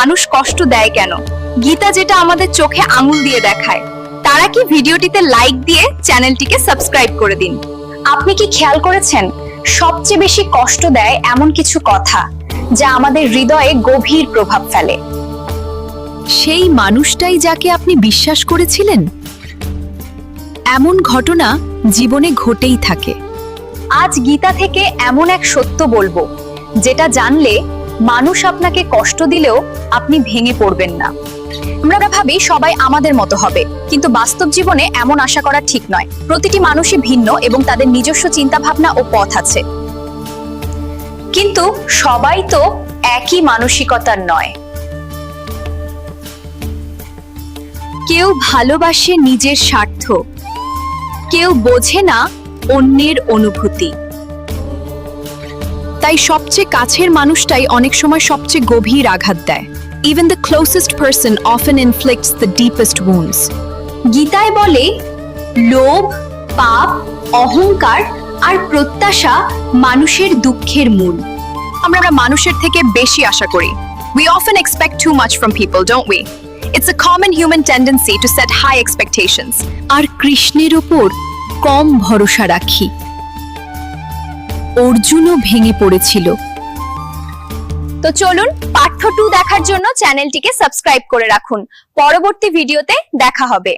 মানুষ কষ্ট দেয় কেন? গীতা যেটা আমাদের চোখে আঙুল দিয়ে দেখায়। তারা কি ভিডিওটিতে লাইক দিয়ে চ্যানেলটিকে সাবস্ক্রাইব করে দিন? আপনি কি খেয়াল করেছেন? সবচেয়ে বেশি কষ্ট দেয় এমন কিছু কথা যা আমাদের হৃদয়ে গভীর প্রভাব ফেলে। সেই মানুষটাই যাকে আপনি বিশ্বাস করেছিলেন? এমন ঘটনা জীবনে ঘটেই থাকে। আজ গীতা থেকে এমন এক সত্য বলব, যেটা জানলে মানুষ আপনাকে কষ্ট দিলেও আপনি ভেঙে পড়বেন না। আমরা ভাবি সবাই আমাদের মতো হবে, কিন্তু বাস্তব জীবনে এমন আশা করা ঠিক নয়। প্রতিটি মানুষই ভিন্ন এবং তাদের নিজস্ব চিন্তা ভাবনা ও পথ আছে। কিন্তু সবাই তো একই মানসিকতার নয়। কেউ ভালোবাসে নিজের স্বার্থ, কেউ বোঝে না অন্যের অনুভূতি। তাই সবচেয়ে কাছের মানুষটাই অনেক সময় সবচেয়ে গভীর আঘাত দেয়। Even the closest person often inflicts the deepest wounds গীতায় বলে লোভ পাপ অহংকার আর প্রত্যাশা মানুষের দুঃখের মূল। আমরা মানুষের থেকে বেশি আশা করি। We often expect too much from people, don't we? It's a common human tendency to set high expectations. আর কৃষ্ণের উপর কম ভরসা রাখি। অর্জুনও ভেঙে পড়েছিল। তো চলুন পাঠ্য টু দেখার জন্য চ্যানেলটিকে সাবস্ক্রাইব করে রাখুন। পরবর্তী ভিডিওতে দেখা হবে।